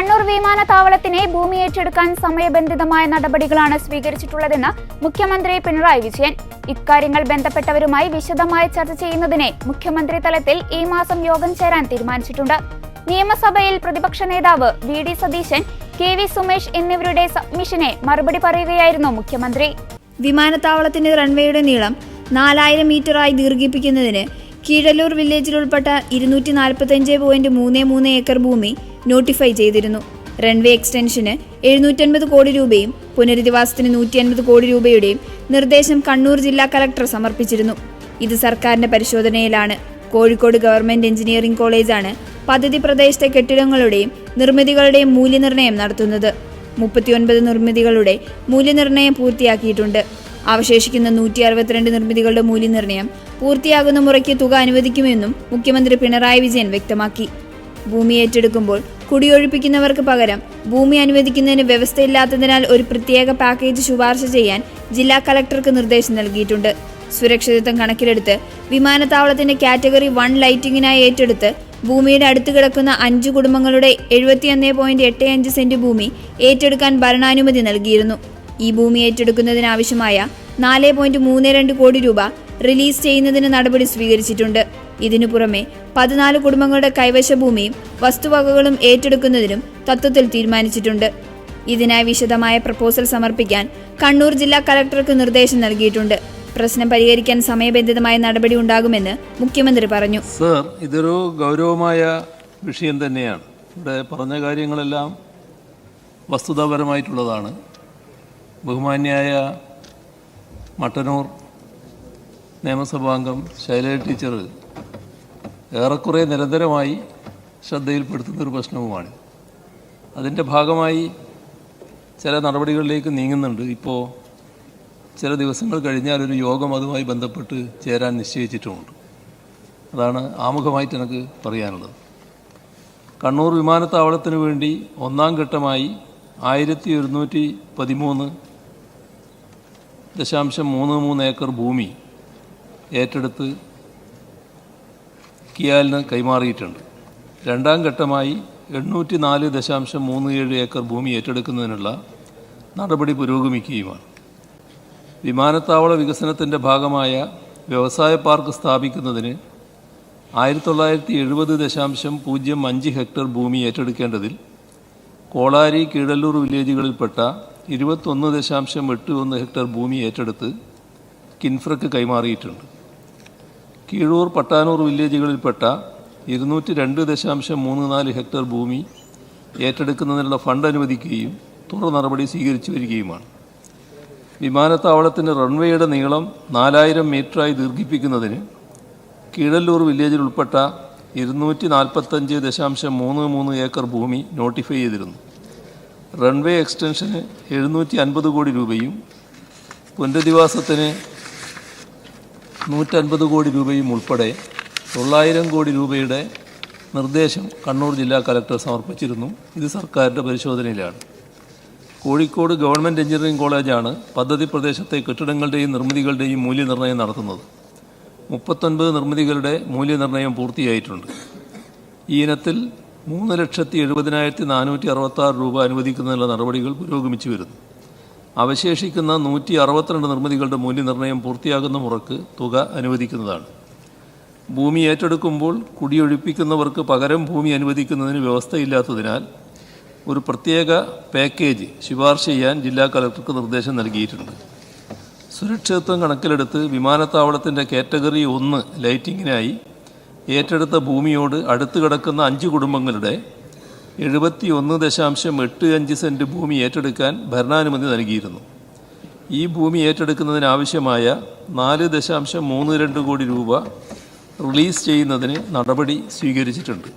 കണ്ണൂർ വിമാനത്താവളത്തിനെ ഭൂമി ഏറ്റെടുക്കാൻ സമയബന്ധിതമായ നടപടികളാണ് സ്വീകരിച്ചിട്ടുള്ളതെന്ന് മുഖ്യമന്ത്രി പിണറായി വിജയൻ. ഇക്കാര്യങ്ങൾ ബന്ധപ്പെട്ടവരുമായി വിശദമായി ചർച്ച ചെയ്യുന്നതിനെ മുഖ്യമന്ത്രി തലത്തിൽ ഈ മാസം യോഗം ചേരാൻ തീരുമാനിച്ചിട്ടുണ്ട്. നിയമസഭയിൽ പ്രതിപക്ഷ നേതാവ് V D Satheesan K V Sumesh എന്നിവരുടെ സബ്മിഷനെ മറുപടി പറയുകയായിരുന്നു മുഖ്യമന്ത്രി. വിമാനത്താവളത്തിന്റെ റൺവേയുടെ നീളം നാലായിരം മീറ്ററായി ദീർഘിപ്പിക്കുന്നതിന് കീഴല്ലൂർ വില്ലേജിൽ ഉൾപ്പെട്ട ഇരുന്നൂറ്റി മൂന്ന് ഏക്കർ ഭൂമി നോട്ടിഫൈ ചെയ്തിരുന്നു. റൺവേ എക്സ്റ്റൻഷന് എഴുന്നൂറ്റൻപത് കോടി രൂപയും പുനരധിവാസത്തിന് നൂറ്റി അൻപത് കോടി രൂപയുടെയും നിർദ്ദേശം കണ്ണൂർ ജില്ലാ കലക്ടർ സമർപ്പിച്ചിരുന്നു. ഇത് സർക്കാരിന്റെ പരിശോധനയിലാണ്. കോഴിക്കോട് ഗവൺമെന്റ് എഞ്ചിനീയറിംഗ് കോളേജാണ് പദ്ധതി പ്രദേശത്തെ കെട്ടിടങ്ങളുടെയും നിർമ്മിതികളുടെയും മൂല്യനിർണയം നടത്തുന്നത്. മുപ്പത്തിയൊൻപത് നിർമ്മിതികളുടെ മൂല്യനിർണയം പൂർത്തിയാക്കിയിട്ടുണ്ട്. അവശേഷിക്കുന്ന നൂറ്റി അറുപത്തിരണ്ട് നിർമ്മിതികളുടെ മൂല്യനിർണയം പൂർത്തിയാകുന്ന മുറയ്ക്ക് തുക അനുവദിക്കുമെന്നും മുഖ്യമന്ത്രി പിണറായി വിജയൻ വ്യക്തമാക്കി. ഭൂമി ഏറ്റെടുക്കുമ്പോൾ കുടിയൊഴിപ്പിക്കുന്നവർക്ക് പകരം ഭൂമി അനുവദിക്കുന്നതിന് വ്യവസ്ഥയില്ലാത്തതിനാൽ ഒരു പ്രത്യേക പാക്കേജ് ശുപാർശ ചെയ്യാൻ ജില്ലാ കലക്ടർക്ക് നിർദ്ദേശം നൽകിയിട്ടുണ്ട്. സുരക്ഷിതത്വം കണക്കിലെടുത്ത് വിമാനത്താവളത്തിന്റെ കാറ്റഗറി വൺ ലൈറ്റിംഗിനായി ഏറ്റെടുത്ത് ഭൂമിയുടെ അടുത്ത് കിടക്കുന്ന അഞ്ച് കുടുംബങ്ങളുടെ എഴുപത്തിയൊന്ന് പോയിന്റ് എട്ട് അഞ്ച് സെന്റ് ഭൂമി ഏറ്റെടുക്കാൻ ഭരണാനുമതി നൽകിയിരുന്നു. ഈ ഭൂമി ഏറ്റെടുക്കുന്നതിനാവശ്യമായ നാല് പോയിന്റ് മൂന്ന് രണ്ട് കോടി രൂപ റിലീസ് ചെയ്യുന്നതിന് നടപടി സ്വീകരിച്ചിട്ടുണ്ട്. ഇതിനു പുറമെ പതിനാല് കുടുംബങ്ങളുടെ കൈവശ ഭൂമിയും വസ്തുവകകളും ഏറ്റെടുക്കുന്നതിനും തത്വത്തിൽ തീരുമാനിച്ചിട്ടുണ്ട്. ഇതിനായി വിശദമായ പ്രപ്പോസൽ സമർപ്പിക്കാൻ കണ്ണൂർ ജില്ലാ കലക്ടർക്ക് നിർദ്ദേശം നൽകിയിട്ടുണ്ട്. പ്രശ്നം പരിഹരിക്കാൻ സമയബന്ധിതമായ നടപടി ഉണ്ടാകുമെന്ന് മുഖ്യമന്ത്രി പറഞ്ഞു. സർ ഇതൊരു ഗൗരവമായ വിഷയം തന്നെയാണ്. ഇവിടെ പറഞ്ഞ കാര്യങ്ങളെല്ലാം വസ്തുതാപരമായിട്ടുള്ളതാണ്. ബഹുമാന്യായ മട്ടന്നൂർ നിയമസഭാംഗം ശൈലജ ടീച്ചർ ഏറെക്കുറെ നിരന്തരമായി ശ്രദ്ധയിൽപ്പെടുത്തുന്ന ഒരു പ്രശ്നവുമാണ്. അതിന്റെ ഭാഗമായി ചില നടപടികളിലേക്ക് നീങ്ങുന്നുണ്ട്. ഇപ്പോൾ ചില ദിവസങ്ങൾ കഴിഞ്ഞാൽ ഒരു യോഗം അതുമായി ബന്ധപ്പെട്ട് ചേരാൻ നിശ്ചയിച്ചിട്ടുമുണ്ട്. അതാണ് ആമുഖമായിട്ട് എനിക്ക് പറയാനുള്ളത്. കണ്ണൂർ വിമാനത്താവളത്തിന് വേണ്ടി ഒന്നാം ഘട്ടമായി ആയിരത്തി ഒരുന്നൂറ്റി പതിമൂന്ന് ദശാംശം മൂന്ന് മൂന്ന് ഏക്കർ ഭൂമി ഏറ്റെടുത്ത് കിയാലിന് കൈമാറിയിട്ടുണ്ട്. രണ്ടാം ഘട്ടമായി എണ്ണൂറ്റി നാല് ദശാംശം മൂന്ന് ഏഴ് ഏക്കർ ഭൂമി ഏറ്റെടുക്കുന്നതിനുള്ള നടപടി പുരോഗമിക്കുകയുമാണ്. വിമാനത്താവള വികസനത്തിന്റെ ഭാഗമായ വ്യവസായ പാർക്ക് സ്ഥാപിക്കുന്നതിന് ആയിരത്തി തൊള്ളായിരത്തി എഴുപത് ദശാംശം പൂജ്യം അഞ്ച് ഹെക്ടർ ഭൂമി ഏറ്റെടുക്കേണ്ടതിൽ കോളാരി കീഴല്ലൂർ വില്ലേജുകളിൽപ്പെട്ട ഇരുപത്തൊന്ന് ദശാംശം എട്ട് ഒന്ന് ഹെക്ടർ ഭൂമി ഏറ്റെടുത്ത് കിൻഫ്രക്ക് കൈമാറിയിട്ടുണ്ട്. കീഴൂർ പട്ടാനൂർ വില്ലേജുകളിൽപ്പെട്ട ഇരുന്നൂറ്റി രണ്ട് ദശാംശം മൂന്ന് നാല് ഹെക്ടർ ഭൂമി ഏറ്റെടുക്കുന്നതിനുള്ള ഫണ്ട് അനുവദിക്കുകയും തുടർ നടപടി സ്വീകരിച്ചു വരികയുമാണ്. വിമാനത്താവളത്തിന്റെ റൺവേയുടെ നീളം നാലായിരം മീറ്ററായി ദീർഘിപ്പിക്കുന്നതിന് കീഴല്ലൂർ വില്ലേജിൽ ഉൾപ്പെട്ട ഇരുന്നൂറ്റി നാൽപ്പത്തഞ്ച് ദശാംശം മൂന്ന് മൂന്ന് ഏക്കർ ഭൂമി നോട്ടിഫൈ ചെയ്തിരുന്നു. റൺവേ എക്സ്റ്റൻഷന് എഴുന്നൂറ്റി അൻപത് കോടി രൂപയും പുനരധിവാസത്തിന് നൂറ്റൻപത് കോടി രൂപയും ഉൾപ്പെടെ തൊള്ളായിരം കോടി രൂപയുടെ നിർദ്ദേശം കണ്ണൂർ ജില്ലാ കലക്ടർ സമർപ്പിച്ചിരുന്നു. ഇത് സർക്കാരിന്റെ പരിശോധനയിലാണ്. കോഴിക്കോട് ഗവൺമെന്റ് എഞ്ചിനീയറിംഗ് കോളേജാണ് പദ്ധതി പ്രദേശത്തെ കെട്ടിടങ്ങളുടെയും നിർമ്മിതികളുടെയും മൂല്യനിർണയം നടത്തുന്നത്. മുപ്പത്തൊൻപത് നിർമ്മിതികളുടെ മൂല്യനിർണയം പൂർത്തിയായിട്ടുണ്ട്. ഈ ഇനത്തിൽ മൂന്ന് ലക്ഷത്തി എഴുപതിനായിരത്തി നാനൂറ്റി അറുപത്താറ് രൂപ അനുവദിക്കുന്നതിനുള്ള നടപടികൾ പുരോഗമിച്ചു വരുന്നു. അവശേഷിക്കുന്ന നൂറ്റി അറുപത്തിരണ്ട് നിർമ്മിതികളുടെ മൂല്യനിർണയം പൂർത്തിയാകുന്ന മുറക്ക് തുക അനുവദിക്കുന്നതാണ്. ഭൂമി ഏറ്റെടുക്കുമ്പോൾ കുടിയൊഴിപ്പിക്കുന്നവർക്ക് പകരം ഭൂമി അനുവദിക്കുന്നതിന് വ്യവസ്ഥയില്ലാത്തതിനാൽ ഒരു പ്രത്യേക പാക്കേജ് ശുപാർശ ചെയ്യാൻ ജില്ലാ കളക്ടർക്ക് നിർദ്ദേശം നൽകിയിട്ടുണ്ട്. സുരക്ഷിതത്വം കണക്കിലെടുത്ത് വിമാനത്താവളത്തിന്റെ കാറ്റഗറി ഒന്ന് ലൈറ്റിങ്ങിനായി ഏറ്റെടുത്ത ഭൂമിയോട് അടുത്ത് കിടക്കുന്ന അഞ്ച് കുടുംബങ്ങളുടെ എഴുപത്തി ഒന്ന് ദശാംശം എട്ട് അഞ്ച് സെന്റ് ഭൂമി ഏറ്റെടുക്കാൻ ഭരണാനുമതി നൽകിയിരുന്നു. ഈ ഭൂമി ഏറ്റെടുക്കുന്നതിനാവശ്യമായ നാല് ദശാംശം മൂന്ന് രണ്ട് കോടി രൂപ റിലീസ് ചെയ്യുന്നതിന് നടപടി സ്വീകരിച്ചിട്ടുണ്ട്.